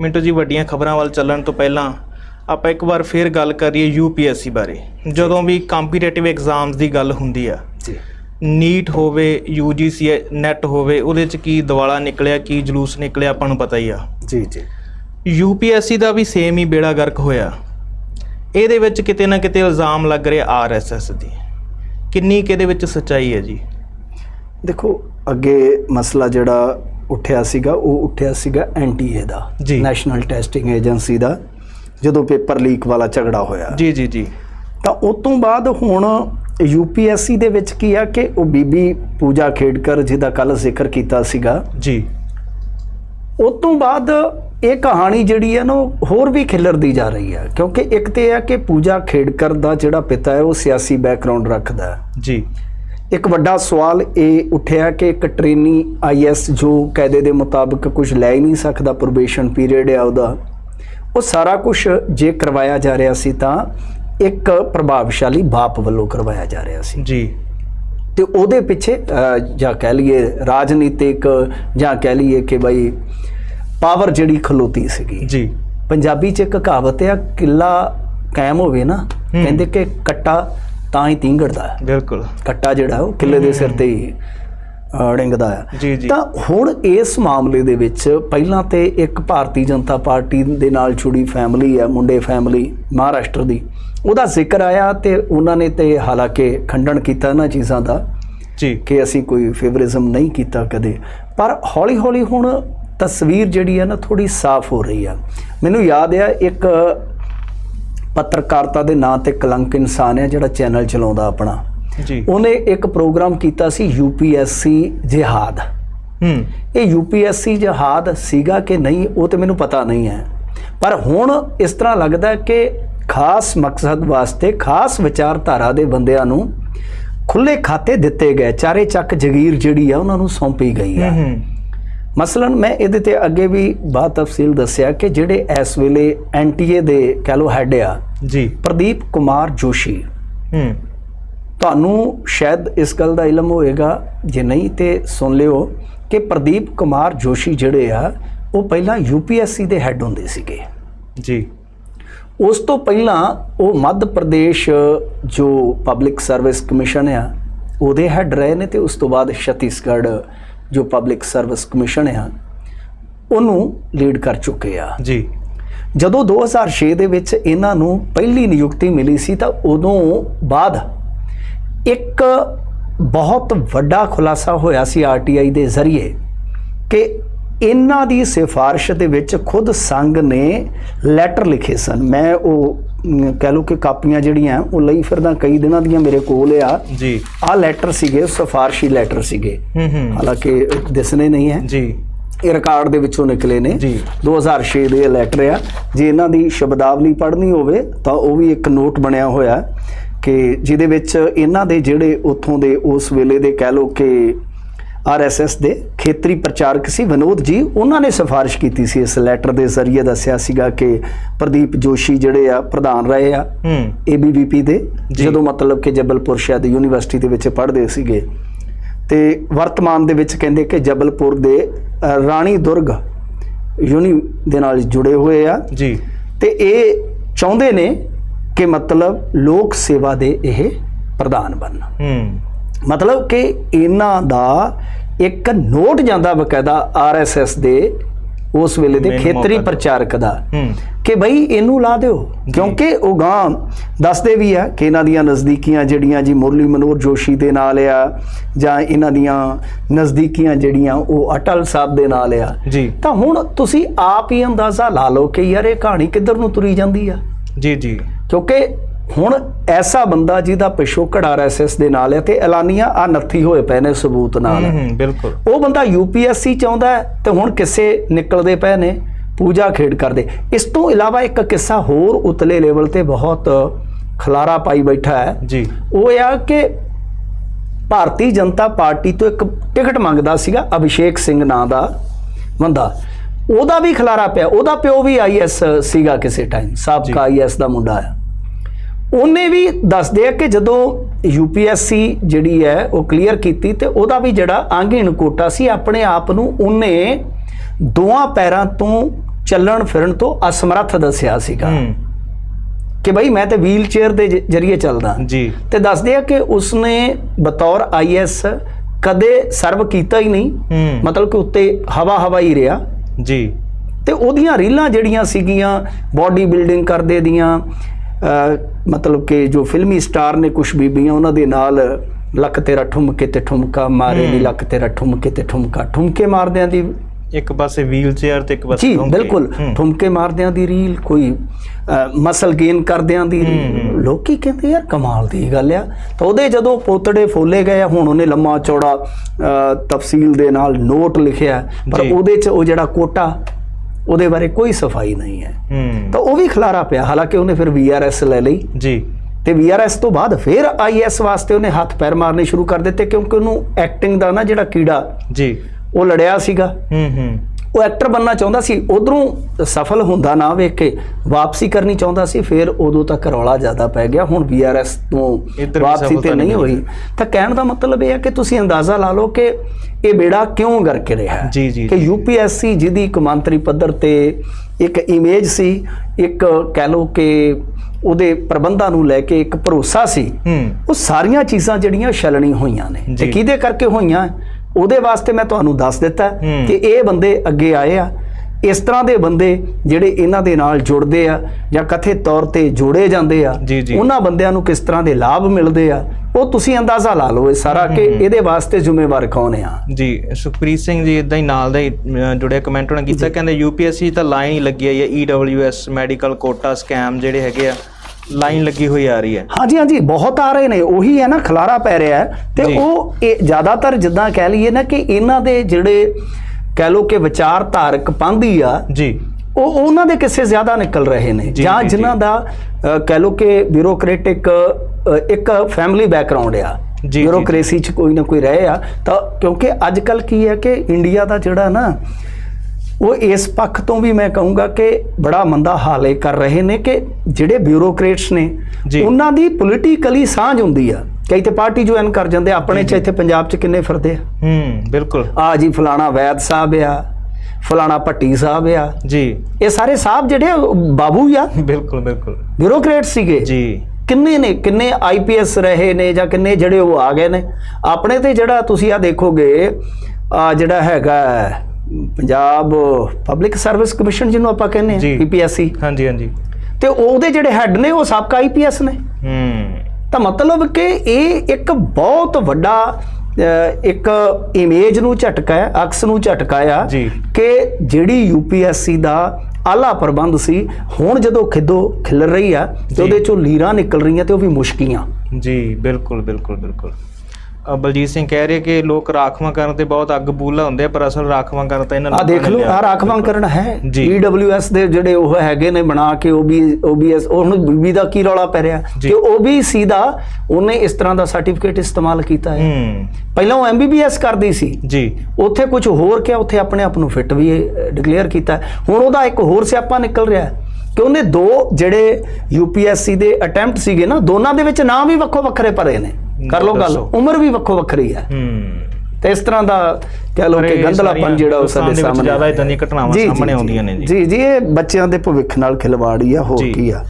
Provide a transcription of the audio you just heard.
ਮਿੰਟੂ ਜੀ ਵੱਡੀਆਂ ਖਬਰਾਂ ਵੱਲ ਚੱਲਣ ਤੋਂ ਪਹਿਲਾਂ ਆਪਾਂ ਇੱਕ ਵਾਰ ਫੇਰ ਗੱਲ ਕਰੀਏ ਯੂਪੀਐਸਸੀ ਬਾਰੇ। ਜਦੋਂ ਵੀ ਕੰਪੀਟੀਟਿਵ ਐਗਜ਼ਾਮਸ ਦੀ ਗੱਲ ਹੁੰਦੀ ਆ ਜੀ। ਨੀਟ ਹੋਵੇ ਯੂਜੀਸੀ ਨੈਟ ਹੋਵੇ ਉਹਦੇ ਚ ਕੀ ਦਿਵਾਲਾ ਨਿਕਲਿਆ ਕੀ ਜਲੂਸ ਨਿਕਲਿਆ ਆਪਾਂ ਨੂੰ ਪਤਾ ਹੀ ਆ। ਜੀ ਜੀ। ਯੂਪੀਐਸਸੀ ਦਾ ਵੀ ਸੇਮ ਹੀ ਬੇੜਾ ਗਰਕ ਹੋਇਆ। ਇਹਦੇ ਵਿੱਚ ਕਿਤੇ ਨਾ ਕਿਤੇ ਇਲਜ਼ਾਮ ਲੱਗ ਰਿਹਾ ਆਰਐਸਐਸ ਦੀ। ਕਿੰਨੀ ਕਿਹਦੇ ਵਿੱਚ ਸੱਚਾਈ ਹੈ ਜੀ? ਦੇਖੋ ਅੱਗੇ ਮਸਲਾ ਜਿਹੜਾ ਉੱਠਿਆ ਸੀਗਾ ਉਹ ਉੱਠਿਆ ਸੀਗਾ ਐਨਟੀਏ ਦਾ। ਨੈਸ਼ਨਲ ਟੈਸਟਿੰਗ ਏਜੰਸੀ ਦਾ ਜਦੋਂ ਪੇਪਰ ਲੀਕ ਵਾਲਾ ਝਗੜਾ ਹੋਇਆ। ਜੀ ਜੀ ਜੀ। ਤਾਂ ਉਸ ਤੋਂ ਬਾਅਦ ਹੁਣ ਯੂਪੀਐਸਸੀ ਦੇ ਵਿੱਚ ਕੀ ਆ ਕਿ ਉਹ ਬੀਬੀ ਪੂਜਾ ਖੇਡਕਰ ਜਿਹਦਾ ਕੱਲ ਜ਼ਿਕਰ ਕੀਤਾ ਸੀਗਾ। ਜੀ। ਉਸ ਤੋਂ ਬਾਅਦ ਇਹ ਕਹਾਣੀ ਜਿਹੜੀ ਹੈ ਨਾ ਉਹ ਹੋਰ ਵੀ ਖਿਲਰਦੀ ਜਾ ਰਹੀ ਹੈ ਕਿਉਂਕਿ ਇੱਕ ਤੇ ਇਹ ਹੈ ਕਿ ਪੂਜਾ ਖੇਡਕਰ ਦਾ ਜਿਹੜਾ ਪਿਤਾ ਹੈ ਉਹ ਸਿਆਸੀ ਬੈਕਗ੍ਰਾਉਂਡ ਰੱਖਦਾ। ਹੈ ਜੀ। ਇੱਕ ਵੱਡਾ ਸਵਾਲ ਇਹ ਉੱਠਿਆ ਕਿ ਇੱਕ ਟ੍ਰੇਨੀ ਆਈਐਸ ਜੋ ਕਾਇਦੇ ਦੇ ਮੁਤਾਬਕ ਕੁਝ ਲੈ ਹੀ ਨਹੀਂ ਸਕਦਾ ਪ੍ਰੋਬੇਸ਼ਨ ਪੀਰੀਅਡ ਹੈ ਉਹਦਾ। ਉਹ ਸਾਰਾ ਕੁਝ ਜੇ ਕਰਵਾਇਆ ਜਾ ਰਿਹਾ ਸੀ ਤਾਂ ਇੱਕ ਪ੍ਰਭਾਵਸ਼ਾਲੀ ਬਾਪ ਵੱਲੋਂ ਕਰਵਾਇਆ ਜਾ ਰਿਹਾ ਸੀ। ਜੀ। ਤੇ ਉਹਦੇ ਪਿੱਛੇ ਜਾਂ ਕਹਿ ਲਈਏ ਰਾਜਨੀਤਿਕ ਜਾਂ ਕਹਿ ਲਈਏ ਕਿ ਭਾਈ ਪਾਵਰ ਜਿਹੜੀ ਖਲੋਤੀ ਸੀਗੀ। ਜੀ। ਪੰਜਾਬੀ 'ਚ ਇੱਕ ਕਹਾਵਤ ਹੈ ਕਿੱਲਾ ਕਾਇਮ ਹੋਵੇ ਨਾ ਕਹਿੰਦੇ ਕਿ ਕੱਟਾ ਤਾਂ ਹੀ ਤਿੰਗੜਦਾ ਬਿਲਕੁਲ। ਕੱਟਾ ਜਿਹੜਾ ਉਹ ਕਿੱਲੇ ਦੇ ਸਿਰ ਤੇ ਹੀ ਡਿੱਗਦਾ ਆ। ਤਾਂ ਹੁਣ ਇਸ ਮਾਮਲੇ ਦੇ ਵਿੱਚ ਪਹਿਲਾਂ ਤੇ ਇੱਕ ਭਾਰਤੀ ਜਨਤਾ ਪਾਰਟੀ ਦੇ ਨਾਲ ਜੁੜੀ ਫੈਮਿਲੀ ਹੈ ਮੁੰਡੇ ਫੈਮਿਲੀ ਮਹਾਰਾਸ਼ਟਰ ਦੀ। ਉਹਦਾ ਜ਼ਿਕਰ ਆਇਆ ਤੇ ਉਹਨਾਂ ਨੇ ਤੇ ਹਾਲਾਂਕਿ ਖੰਡਨ ਕੀਤਾ ਇਹਨਾਂ ਚੀਜ਼ਾਂ ਦਾ ਜੀ। ਕਿ ਅਸੀਂ ਕੋਈ ਫੇਵਰਿਜ਼ਮ ਨਹੀਂ ਕੀਤਾ ਕਦੇ। ਪਰ ਹੌਲੀ-ਹੌਲੀ ਹੁਣ ਤਸਵੀਰ ਜਿਹੜੀ ਹੈ ਨਾ ਥੋੜੀ ਸਾਫ਼ ਹੋ ਰਹੀ ਆ ਮੈਨੂੰ ਯਾਦ ਆ ਇੱਕ ਪੱਤਰਕਾਰਤਾ ਦੇ ਨਾਂ ਤੇ ਕਲੰਕ ਇਨਸਾਨ ਹੈ ਜਿਹੜਾ ਚੈਨਲ ਚਲਾਉਂਦਾ ਆਪਣਾ। ਜੀ। ਉਹਨੇ ਇੱਕ ਪ੍ਰੋਗਰਾਮ ਕੀਤਾ ਸੀ ਯੂਪੀਐਸਸੀ ਜਿਹਾਦ। ਹੂੰ। ਇਹ ਯੂਪੀਐਸਸੀ ਜਿਹਾਦ ਸੀਗਾ ਕਿ ਨਹੀਂ ਉਹ ਤੇ ਮੈਨੂੰ ਪਤਾ ਨਹੀਂ ਹੈ। ਪਰ ਹੁਣ ਇਸ ਤਰ੍ਹਾਂ ਲੱਗਦਾ ਕਿ ਖਾਸ ਮਕਸਦ ਵਾਸਤੇ ਖਾਸ ਵਿਚਾਰਧਾਰਾ ਦੇ ਬੰਦਿਆਂ ਨੂੰ ਖੁੱਲੇ ਖਾਤੇ ਦਿੱਤੇ ਗਏ। ਚਾਰੇ ਚੱਕ ਜਗੀਰ ਜਿਹੜੀ ਆ ਉਹਨਾਂ ਨੂੰ ਸੌਂਪੀ ਗਈ ਹੂੰ। ਮਸਲਨ ਮੈਂ ਇਹਦੇ ਤੇ ਅੱਗੇ ਵੀ ਬਾਤ ਤਫਸੀਲ ਦੱਸਿਆ ਕਿ ਜਿਹੜੇ ਇਸ ਵੇਲੇ ਐਨਟੀਏ ਦੇ ਕਹਿ ਲੋ ਹੈਡ ਆ ਜੀ। ਪ੍ਰਦੀਪ ਕੁਮਾਰ ਜੋਸ਼ੀ। ਹੂੰ। ਤੁਹਾਨੂੰ ਸ਼ਾਇਦ ਇਸ ਗੱਲ ਦਾ ਇਲਮ ਹੋਏਗਾ ਜੇ ਨਹੀਂ ਤੇ ਸੁਣ ਲਿਓ ਕਿ ਪ੍ਰਦੀਪ ਕੁਮਾਰ ਜੋਸ਼ੀ ਜਿਹੜੇ ਆ ਉਹ ਪਹਿਲਾਂ ਯੂਪੀਐਸਸੀ ਦੇ ਹੈੱਡ ਹੁੰਦੇ ਸੀਗੇ। ਜੀ। ਉਸ ਤੋਂ ਪਹਿਲਾਂ ਉਹ ਮੱਧ ਪ੍ਰਦੇਸ਼ ਜੋ ਪਬਲਿਕ ਸਰਵਿਸ ਕਮਿਸ਼ਨ ਆ ਉਹਦੇ ਹੈੱਡ ਰਹੇ ਨੇ ਤੇ ਉਸ ਤੋਂ ਬਾਅਦ ਛੱਤੀਸਗੜ੍ਹ ਜੋ ਪਬਲਿਕ ਸਰਵਿਸ ਕਮਿਸ਼ਨ ਆ ਉਹਨੂੰ ਲੀਡ ਕਰ ਚੁੱਕੇ ਆ। ਜੀ। ਜਦੋਂ 2006 ਦੇ ਵਿੱਚ ਇਹਨਾਂ ਨੂੰ ਪਹਿਲੀ ਨਿਯੁਕਤੀ ਮਿਲੀ ਸੀ ਤਾਂ ਉਦੋਂ ਬਾਅਦ ਇੱਕ ਬਹੁਤ ਵੱਡਾ ਖੁਲਾਸਾ ਹੋਇਆ ਸੀ ਆਰਟੀਆਈ ਦੇ ਜ਼ਰੀਏ ਕਿ ਇਹਨਾਂ ਦੀ ਸਿਫਾਰਿਸ਼ ਦੇ ਵਿੱਚ ਖੁਦ ਸੰਘ ਨੇ ਲੈਟਰ ਲਿਖੇ ਸਨ। ਮੈਂ ਉਹ ਕਹਿ ਲਓ ਕਿ ਕਾਪੀਆਂ ਜਿਹੜੀਆਂ ਉਹ ਲਈ ਫਿਰਦਾ ਕਈ ਦਿਨਾਂ ਦੀਆਂ ਮੇਰੇ ਕੋਲ ਆ। ਜੀ। ਆ ਲੈਟਰ ਸੀਗੇ ਸਿਫਾਰਸ਼ੀ ਲੈਟਰ ਸੀਗੇ। ਹਾਲਾਂਕਿ ਦਿਸਨੇ ਨਹੀਂ ਹੈ। ਜੀ। ਇਹ ਰਿਕਾਰਡ ਦੇ ਵਿੱਚੋਂ ਨਿਕਲੇ ਨੇ। ਜੀ। 2006 ਦੇ ਇਹ ਲੈਟਰ ਆ। ਜੇ ਇਹਨਾਂ ਦੀ ਸ਼ਬਦਾਵਲੀ ਪੜ੍ਹਨੀ ਹੋਵੇ ਤਾਂ ਉਹ ਵੀ ਇੱਕ ਨੋਟ ਬਣਿਆ ਹੋਇਆ ਕਿ ਜਿਹਦੇ ਵਿੱਚ ਇਹਨਾਂ ਦੇ ਜਿਹੜੇ ਉੱਥੋਂ ਦੇ ਉਸ ਵੇਲੇ ਦੇ ਕਹਿ ਲੋ ਕਿ ਆਰਐਸਐਸ ਦੇ ਖੇਤਰੀ ਪ੍ਰਚਾਰਕ ਸੀ ਵਿਨੋਦ ਜੀ ਉਹਨਾਂ ਨੇ ਸਿਫਾਰਿਸ਼ ਕੀਤੀ ਸੀ ਇਸ ਲੈਟਰ ਦੇ ਜ਼ਰੀਏ ਦੱਸਿਆ ਸੀਗਾ ਕਿ ਪ੍ਰਦੀਪ ਜੋਸ਼ੀ ਜਿਹੜੇ ਆ ਪ੍ਰਧਾਨ ਰਹੇ ਆ ਏਬੀਵੀਪੀ ਦੇ। ਜਦੋਂ ਮਤਲਬ ਕਿ ਜਬਲਪੁਰ ਸ਼ਾਇਦ ਯੂਨੀਵਰਸਿਟੀ ਦੇ ਵਿੱਚ ਪੜ੍ਹਦੇ ਸੀਗੇ। ਤੇ ਵਰਤਮਾਨ ਦੇ ਵਿੱਚ ਕਹਿੰਦੇ ਕਿ ਜਬਲਪੁਰ ਦੇ ਰਾਣੀ ਦੁਰਗ ਯੂਨੀ ਦੇ ਨਾਲ ਜੁੜੇ ਹੋਏ ਆ। ਜੀ। ਤੇ ਇਹ ਚਾਹੁੰਦੇ ਨੇ ਕਿ ਮਤਲਬ ਲੋਕ ਸੇਵਾ ਦੇ ਇਹ ਪ੍ਰਧਾਨ ਬਣਨ। ਹੂੰ। ਮਤਲਬ ਕਿ ਇਹਨਾਂ ਦਾ ਇੱਕ ਨੋਟ ਜਾਂਦਾ ਬਕਾਇਦਾ ਆਰਐਸਐਸ ਦੇ ਉਸ ਵੇਲੇ ਦੇ ਖੇਤਰੀ। ਪ੍ਰਚਾਰਕ ਦਾ ਕਿ ਬਈ ਇਹਨੂੰ ਲਾ ਦਿਓ। ਕਿਉਂਕਿ ਉਹ ਗਾਂ ਦੱਸਦੇ ਵੀ ਆ ਕਿ ਇਹਨਾਂ ਦੀਆਂ ਨਜ਼ਦੀਕੀਆਂ ਜਿਹੜੀਆਂ ਜੀ ਮੁਰਲੀ ਮਨੋਹਰ ਜੋਸ਼ੀ ਦੇ ਨਾਲ ਆ ਜਾਂ ਇਹਨਾਂ ਦੀਆਂ ਨਜ਼ਦੀਕੀਆਂ ਜਿਹੜੀਆਂ ਉਹ ਅਟਲ ਸਾਹਿਬ ਦੇ ਨਾਲ ਆ। ਤਾਂ ਹੁਣ ਤੁਸੀਂ ਆਪ ਹੀ ਅੰਦਾਜ਼ਾ ਲਾ ਲਓ ਕਿ ਯਾਰ ਇਹ ਕਹਾਣੀ ਕਿੱਧਰ ਨੂੰ ਤੁਰੀ ਜਾਂਦੀ ਆ? ਜੀ ਜੀ। ਕਿਉਂਕਿ ਹੁਣ ਐਸਾ ਬੰਦਾ ਜਿਹਦਾ ਪਿਛੋਕੜ ਆਰਐਸਐਸ ਦੇ ਨਾਲ ਹੈ ਤੇ ਐਲਾਨੀਆਂ ਆ ਨੱਥੀ ਹੋਏ ਪਏ ਨੇ ਸਬੂਤ ਨਾਲ। ਹੂੰ ਹੂੰ ਬਿਲਕੁਲ। ਉਹ ਬੰਦਾ ਯੂਪੀਐਸਸੀ ਚਾਹੁੰਦਾ ਹੈ ਤੇ ਹੁਣ ਕਿਸੇ ਨਿਕਲਦੇ ਪਏ ਨੇ ਪੂਜਾ ਖੇਡ ਕਰਦੇ। ਇਸ ਤੋਂ ਇਲਾਵਾ ਇੱਕ ਕਿੱਸਾ ਹੋਰ ਉਤਲੇ ਲੈਵਲ ਤੇ ਬਹੁਤ ਖਲਾਰਾ ਪਾਈ ਬੈਠਾ ਹੈ। ਜੀ। ਉਹ ਆ ਕਿ ਭਾਰਤੀ ਜਨਤਾ ਪਾਰਟੀ ਤੋਂ ਇੱਕ ਟਿਕਟ ਮੰਗਦਾ ਸੀਗਾ ਅਭਿਸ਼ੇਕ ਸਿੰਘ ਨਾਂ ਦਾ ਬੰਦਾ। ਉਹਦਾ ਵੀ ਖਲਾਰਾ ਪਿਆ। ਉਹਦਾ ਪਿਓ ਵੀ ਆਈਐਸ ਸੀਗਾ ਕਿਸੇ ਟਾਈਮ ਸਾਬਕਾ ਆਈਐਸ ਦਾ ਮੁੰਡਾ ਆ ਉਹਨੇ ਵੀ ਦੱਸਦੇ ਆ ਕਿ ਜਦੋਂ ਯੂਪੀਐਸਸੀ ਜਿਹੜੀ ਹੈ ਉਹ ਕਲੀਅਰ ਕੀਤੀ ਤੇ ਉਹਦਾ ਵੀ ਜਿਹੜਾ ਆਂਗੀਣ ਕੋਟਾ ਸੀ ਆਪਣੇ ਆਪ ਨੂੰ ਉਹਨੇ ਦੋਆਂ ਪੈਰਾਂ ਤੋਂ ਚੱਲਣ ਫਿਰਨ ਤੋਂ ਅਸਮਰੱਥ ਦੱਸਿਆ ਸੀਗਾ। ਕਿ ਭਾਈ ਮੈਂ ਤੇ ਵੀਲ ਚੇਅਰ ਦੇ ਜਰੀਏ ਚੱਲਦਾ। ਜੀ। ਤੇ ਦੱਸਦੇ ਆ ਕਿ ਉਸਨੇ ਬਤੌਰ ਆਈਐਸ ਕਦੇ ਸਰਵ ਕੀਤਾ ਹੀ ਨਹੀਂ। ਮਤਲਬ ਕਿ ਉੱਤੇ ਹਵਾ ਹਵਾ ਹੀ ਰਿਹਾ। ਜੀ। ਤੇ ਉਹਦੀਆਂ ਰੀਲਾਂ ਜਿਹੜੀਆਂ ਸੀਗੀਆਂ ਬਾਡੀ ਬਿਲਡਿੰਗ ਕਰਦੇ ਦੀਆਂ ਮਤਲਬ ਕਿ ਜੋ ਫਿਲਮੀ ਸਟਾਰ ਨੇ ਕੁਝ ਬੀਬੀਆਂ ਉਹਨਾਂ ਦੇ ਨਾਲ ਲੱਕ ਤੇਰਾ ਠੁਮਕੇ ਤੇ ਠੁਮਕਾ ਮਾਰੇ ਹੂੰ। ਲੱਕ ਤੇਰਾ ਠੁਮਕੇ ਤੇ ਠੁਮਕਾ ਠੁਮਕੇ ਮਾਰਦਿਆਂ ਦੀ ਇੱਕ ਪਾਸੇ ਵੀਲ ਚੇਅਰ ਤੇ ਇੱਕ ਪਾਸੇ ਜੀ। ਬਿਲਕੁਲ। ਠੁਮਕੇ ਮਾਰਦਿਆਂ ਦੀ ਰੀਲ ਕੋਈ ਮਸਲ ਗੇਨ ਕਰਦਿਆਂ ਦੀ। ਲੋਕੀ ਕਹਿੰਦੇ ਯਾਰ ਕਮਾਲ ਦੀ ਗੱਲ ਆ ਤਾਂ ਉਹਦੇ ਜਦੋਂ ਪੋਤੜੇ ਫੋਲੇ ਗਏ ਹੁਣ ਉਹਨੇ ਲੰਮਾ ਚੌੜਾ ਤਫਸੀਲ ਦੇ ਨਾਲ ਨੋਟ ਲਿਖਿਆ ਪਰ। ਉਹਦੇ 'ਚ ਉਹ ਜਿਹੜਾ ਕੋਟਾ ਉਹਦੇ ਬਾਰੇ ਕੋਈ ਸਫ਼ਾਈ ਨਹੀਂ ਹੈ। ਤਾਂ ਉਹ ਵੀ ਖਲਾਰਾ ਪਿਆ। ਹਾਲਾਂਕਿ ਉਹਨੇ ਫਿਰ ਵੀਆਰਐਸ ਲੈ ਲਈ। ਜੀ। ਤੇ ਵੀਆਰਐਸ ਤੋਂ ਬਾਅਦ ਫਿਰ ਆਈਐਸ ਵਾਸਤੇ ਉਹਨੇ ਹੱਥ ਪੈਰ ਮਾਰਨੇ ਸ਼ੁਰੂ ਕਰ ਦਿੱਤੇ ਕਿਉਂਕਿ ਉਹਨੂੰ ਐਕਟਿੰਗ ਦਾ ਨਾ ਜਿਹੜਾ ਕੀੜਾ ਜੀ। ਉਹ ਲੜਿਆ ਸੀਗਾ। ਹੂੰ ਹੂੰ। ਉਹ ਐਕਟਰ ਬੰਨਣਾ ਚਾਹੁੰਦਾ ਸੀ। ਉਧਰੋਂ ਸਫਲ ਹੁੰਦਾ ਨਾ ਵੇਖ ਕੇ ਵਾਪਸੀ ਕਰਨੀ ਚਾਹੁੰਦਾ ਸੀ ਫਿਰ ਉਦੋਂ ਤੱਕ ਰੌਲਾ ਜ਼ਿਆਦਾ ਪੈ ਗਿਆ। ਹੁਣ ਵੀਆਰਐਸ ਤੋਂ ਵਾਪਸੀ ਤੇ ਨਹੀਂ ਹੋਈ। ਤਾਂ ਕਹਿਣ ਦਾ ਮਤਲਬ ਇਹ ਹੈ ਕਿ ਤੁਸੀਂ ਅੰਦਾਜ਼ਾ ਲਾ ਲਓ ਕਿ ਇਹ ਬੇੜਾ ਕਿਉਂ ਕਰਕੇ ਰਿਹਾ ਹੈ ਜੀ, ਜੀ, ਕਿ। ਯੂਪੀਐਸਸੀ ਜਿਹਦੀ ਕਮਾਂਤਰੀ ਪੱਧਰ ਤੇ ਇੱਕ ਇਮੇਜ ਸੀ ਇੱਕ ਕਹਿ ਲਓ ਕਿ ਉਹਦੇ ਪ੍ਰਬੰਧਾਂ ਨੂੰ ਲੈ ਕੇ ਇੱਕ ਭਰੋਸਾ ਸੀ ਉਹ ਸਾਰੀਆਂ ਚੀਜ਼ਾਂ ਜਿਹੜੀਆਂ ਛਲਣੀ ਹੋਈਆਂ ਨੇ ਤੇ। ਕਿਹਦੇ ਕਰਕੇ ਹੋਈਆਂ ਉਹਦੇ ਵਾਸਤੇ ਮੈਂ ਤੁਹਾਨੂੰ ਦੱਸ ਦਿੱਤਾ। ਕਿ ਇਹ ਬੰਦੇ ਅੱਗੇ ਆਏ ਆ ਇਸ ਤਰ੍ਹਾਂ ਦੇ ਬੰਦੇ ਜਿਹੜੇ ਇਹਨਾਂ ਦੇ ਨਾਲ ਜੁੜਦੇ ਆ ਜਾਂ ਕਥਿਤ ਤੌਰ ਤੇ ਜੋੜੇ ਜਾਂਦੇ ਆ। ਉਹਨਾਂ ਬੰਦਿਆਂ ਨੂੰ ਕਿਸ ਤਰ੍ਹਾਂ ਦੇ ਲਾਭ ਮਿਲਦੇ ਆ ਉਹ ਤੁਸੀਂ ਅੰਦਾਜ਼ਾ ਲਾ ਲਓ ਇਹ ਸਾਰਾ ਕਿ ਇਹਦੇ ਵਾਸਤੇ ਜ਼ਿੰਮੇਵਾਰ ਕੌਣ ਆ। ਜੀ ਸੁਖਪ੍ਰੀਤ ਸਿੰਘ ਜੀ ਇਦਾਂ ਹੀ ਨਾਲ ਦਾ ਜੁੜਿਆ ਕਮੈਂਟ ਉਹਨਾਂ ਕੀਤਾ ਕਹਿੰਦੇ ਯੂਪੀਐਸਸੀ ਤਾਂ ਲਾਈਨ ਹੀ ਲੱਗੀ ਹੋਈ ਹੈ ਈਡਬਲਯੂਐਸ ਮੈਡੀਕਲ ਕੋਟਾ ਸਕੈਮ ਜਿਹੜੇ ਹੈਗੇ ਆ ਲਾਈਨ ਲੱਗੀ ਹੋਈ ਆ ਰਹੀ ਹੈ। ਹਾਂਜੀ ਹਾਂਜੀ ਬਹੁਤ ਆ ਰਹੇ ਨੇ ਉਹੀ ਹੈ ਨਾ ਖਲਾਰਾ ਪੈ ਰਿਹਾ ਤੇ। ਉਹ ਇਹ ਜ਼ਿਆਦਾਤਰ ਜਿੱਦਾਂ ਕਹਿ ਲਈਏ ਨਾ ਕਿ ਇਹਨਾਂ ਦੇ ਜਿਹੜੇ ਕਹਿ ਲਓ ਕਿ ਵਿਚਾਰਧਾਰਕ ਪੰਧੀ ਆ ਜੀ ਉਹ ਉਹਨਾਂ ਦੇ ਕਿੱਸੇ ਜ਼ਿਆਦਾ ਨਿਕਲ ਰਹੇ ਨੇ ਜੀ, ਜਿਨ੍ਹਾਂ। ਦਾ ਕਹਿ ਲਓ ਕਿ ਬਿਊਰੋਕ੍ਰੈਟਿਕ ਇੱਕ ਫੈਮਿਲੀ ਬੈਕਗ੍ਰਾਉਂਡ ਆ। ਬਿਊਰੋਕ੍ਰੇਸੀ ਚ ਕੋਈ ਨਾ ਕੋਈ ਰਹੇ ਆ ਤਾਂ ਕਿਉਂਕਿ ਅੱਜ ਕੱਲ ਕੀ ਹੈ ਕਿ ਇੰਡੀਆ ਦਾ ਜਿਹੜਾ ਨਾ ਉਹ ਇਸ ਪੱਖ ਤੋਂ ਵੀ ਮੈਂ ਕਹੂੰਗਾ ਕਿ ਬੜਾ ਮੰਦਾ ਹਾਲ ਕਰ ਰਹੇ ਨੇ ਕਿ ਜਿਹੜੇ ਬਿਊਰੋਕਰੇਟਸ ਨੇ। ਉਹਨਾਂ ਦੀ ਪੋਲੀਟੀਕਲੀ ਸਾਂਝ ਹੁੰਦੀ ਆ ਕਈ ਤੇ ਪਾਰਟੀ ਜੁਆਇਨ ਕਰ ਜਾਂਦੇ ਆਪਣੇ ਚ ਇੱਥੇ ਪੰਜਾਬ ਚ ਕਿੰਨੇ ਫਿਰਦੇ ਆ? ਹੂੰ ਬਿਲਕੁਲ। ਆ ਜੀ ਫਲਾਣਾ ਵੈਦ ਸਾਹਿਬ ਆ ਫਲਾਣਾ ਭੱਟੀ ਸਾਹਿਬ ਆ। ਜੀ। ਇਹ ਸਾਰੇ ਸਾਹਿਬ ਜਿਹੜੇ ਬਾਬੂ ਆ। ਬਿਲਕੁਲ ਬਿਲਕੁਲ। ਬਿਊਰੋਕਰੇਟ ਸੀਗੇ। ਜੀ। ਕਿੰਨੇ ਨੇ ਕਿੰਨੇ ਆਈਪੀਐਸ ਰਹੇ ਨੇ ਜਾਂ ਕਿੰਨੇ ਜਿਹੜੇ ਉਹ ਆ ਗਏ ਨੇ? ਆਪਣੇ ਤੇ ਜਿਹੜਾ ਤੁਸੀਂ ਆ ਦੇਖੋਗੇ ਆ ਜਿਹੜਾ ਹੈਗਾ ਪੰਜਾਬ ਪਬਲਿਕ ਸਰਵਿਸ ਕਮਿਸ਼ਨ ਜਿਹਨੂੰ ਆਪਾਂ ਕਹਿੰਦੇ ਆ। ਪੀਪੀਐਸਸੀ ਹਾਂਜੀ ਹਾਂਜੀ। ਤੇ ਉਹਦੇ ਜਿਹੜੇ ਹੈੱਡ ਨੇ ਉਹ ਸਾਬਕਾ ਆਈਪੀਐਸ ਨੇ। ਹੂੰ। ਤਾਂ ਮਤਲਬ ਕਿ ਇਹ ਇੱਕ ਬਹੁਤ ਵੱਡਾ ਇੱਕ ਇਮੇਜ ਨੂੰ ਝਟਕਾ ਹੈ ਅਕਸ ਨੂੰ ਝਟਕਾ ਆ ਜੀ। ਕਿ ਜਿਹੜੀ ਯੂਪੀਐਸਸੀ ਦਾ ਆਲਾ ਪ੍ਰਬੰਧ ਸੀ ਹੁਣ ਜਦੋਂ ਖਿੱਦੋ ਖਿਲ ਰਹੀ ਆ ਤੇ। ਉਹਦੇ ਚੋਂ ਲੀਰਾਂ ਨਿਕਲ ਰਹੀਆਂ ਤੇ ਉਹ ਵੀ ਮੁਸ਼ਕੀਆਂ ਜੀ ਬਿਲਕੁਲ ਬਿਲਕੁਲ ਬਿਲਕੁਲ ਬਲਜੀਤ ਸਿੰਘ ਕਹਿ ਰਹੇ ਕਿ ਲੋਕ ਰਾਖਵਾਂ ਕਰਨ ਤੇ ਬਹੁਤ ਅੱਗ ਬੂਲਾ ਹੁੰਦੇ ਪਰ ਅਸਲ ਰਾਖਵਾਂ ਕਰਨ ਤਾਂ ਇਹਨਾਂ ਆ ਦੇਖ ਲਓ। ਆ ਰਾਖਵਾਂਕਰਨ ਹੈ ਜੀ। ਈਡਬਲਯੂਐਸ ਦੇ ਜਿਹੜੇ ਉਹ ਹੈਗੇ ਨੇ ਬਣਾ ਕੇ ਓਬੀ ਓਬੀਐਸ ਹੁਣ ਬੀਬੀ ਦਾ ਕੀ ਰੌਲਾ ਪੈ ਰਿਹਾ। ਕਿ ਓਬੀਸੀ ਦਾ ਉਹਨੇ ਇਸ ਤਰ੍ਹਾਂ ਦਾ ਸਰਟੀਫਿਕੇਟ ਇਸਤੇਮਾਲ ਕੀਤਾ ਹੈ ਹੂੰ ਪਹਿਲਾਂ ਉਹ ਐਮਬੀਬੀਐਸ ਕਰਦੀ ਸੀ ਜੀ ਉੱਥੇ ਕੁਝ ਹੋਰ ਕਿਹਾ ਉੱਥੇ ਆਪਣੇ ਆਪ ਨੂੰ ਫਿੱਟ ਵੀ ਡਿਕਲੇਅਰ ਕੀਤਾ ਹੈ। ਹੁਣ ਉਹਦਾ ਇੱਕ ਹੋਰ ਸਿਆਪਾ ਨਿਕਲ ਰਿਹਾ ਹੈ ਕਿ ਉਹਨੇ ਦੋ ਜਿਹੜੇ ਯੂਪੀਐਸਸੀ ਦੇ ਅਟੈਂਪਟ ਸੀਗੇ ਨਾ ਦੋਨਾਂ ਦੇ ਵਿੱਚ ਨਾਮ ਵੀ ਵੱਖੋ ਵੱਖਰੇ ਭਰੇ ਨੇ ਕਰ ਲਓ ਗੱਲ। ਉਮਰ ਵੀ ਵੱਖੋ ਵੱਖਰੀ ਹੈ ਹੂੰ ਤੇ ਇਸ ਤਰ੍ਹਾਂ ਦਾ ਕਹਿ ਪਰ ਕਿ ਸਾਰੀਆਂ ਜਿਹੜਾ ਉਹ ਸਾਡੇ ਸਾਹਮਣੇ ਜ਼ਿਆਦਾ। ਏਦਾਂ ਦੀਆਂ ਘਟਨਾਵਾਂ ਸਾਹਮਣੇ। ਆਉਂਦੀਆਂ ਨੇ ਜੀ। ਜੀ ਜੀ ਇਹ ਬੱਚਿਆਂ ਦੇ ਭਵਿੱਖ ਨਾਲ ਖਿਲਵਾੜ ਹੀ ਆ ਹੋਰ। ਕੀ ਆ